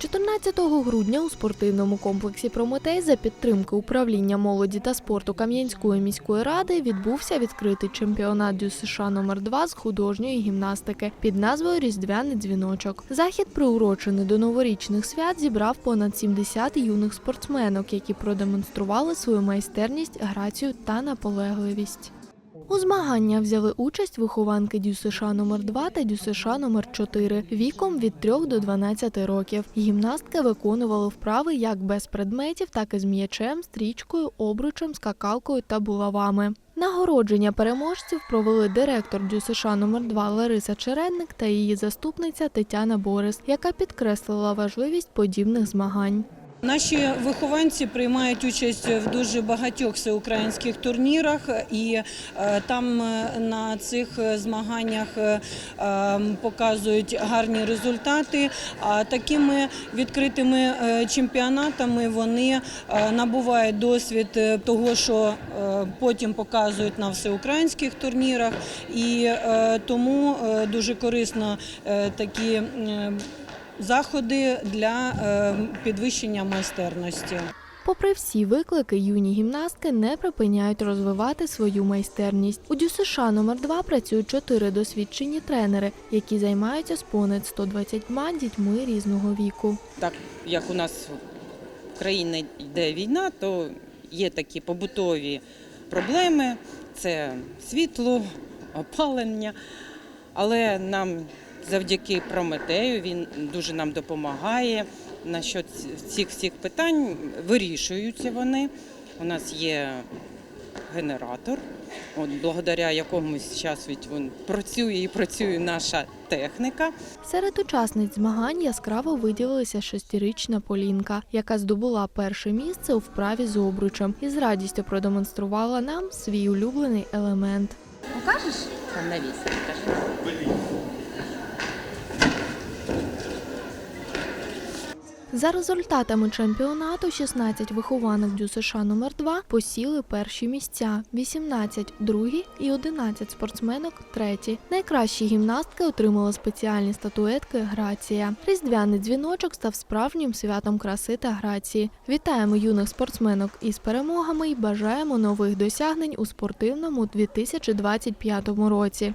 14 грудня у спортивному комплексі Прометей за підтримки управління молоді та спорту Кам'янської міської ради відбувся відкритий чемпіонат ДЮСШ номер 2 з художньої гімнастики під назвою Різдвяний дзвіночок. Захід, приурочений до новорічних свят, зібрав понад 70 юних спортсменок, які продемонстрували свою майстерність, грацію та наполегливість. У змагання взяли участь вихованки ДЮСШ номер 2 та ДЮСШ номер 4 віком від 3 до 12 років. Гімнастки виконували вправи як без предметів, так і з м'ячем, стрічкою, обручем, скакалкою та булавами. Нагородження переможців провели директор ДЮСШ номер 2 Лариса Чередник та її заступниця Тетяна Борис, яка підкреслила важливість подібних змагань. Наші вихованці приймають участь в дуже багатьох всеукраїнських турнірах, і е, там е, на цих змаганнях е, е, показують гарні результати. А такими відкритими чемпіонатами вони набувають досвід того, що потім показують на всеукраїнських турнірах, і тому дуже корисно такі. Заходи для е, підвищення майстерності. Попри всі виклики, юні гімнастки не припиняють розвивати свою майстерність. У ДЮСШ номер 2 працюють чотири досвідчені тренери, які займаються з понад 120 дітьми різного віку. так як у нас в країні йде війна, то є такі побутові проблеми: це світло, опалення. Але нам завдяки Прометею він дуже нам допомагає. На що цих всіх питань вирішуються вони. У нас є генератор, от, благодаря якому зараз він працює і працює наша техніка. Серед учасниць змагань яскраво виділилася шестирічна Полінка, яка здобула перше місце у вправі з обручем і з радістю продемонструвала нам свій улюблений елемент. Покажеш? Там на вісі, покажи. За результатами чемпіонату 16 вихованок ДЮСШ номер 2 посіли перші місця, 18 – другі і 11 спортсменок – треті. Найкращі гімнастки отримали спеціальні статуетки «Грація». Різдвяний дзвіночок став справжнім святом краси та грації. Вітаємо юних спортсменок із перемогами і бажаємо нових досягнень у спортивному 2025 році.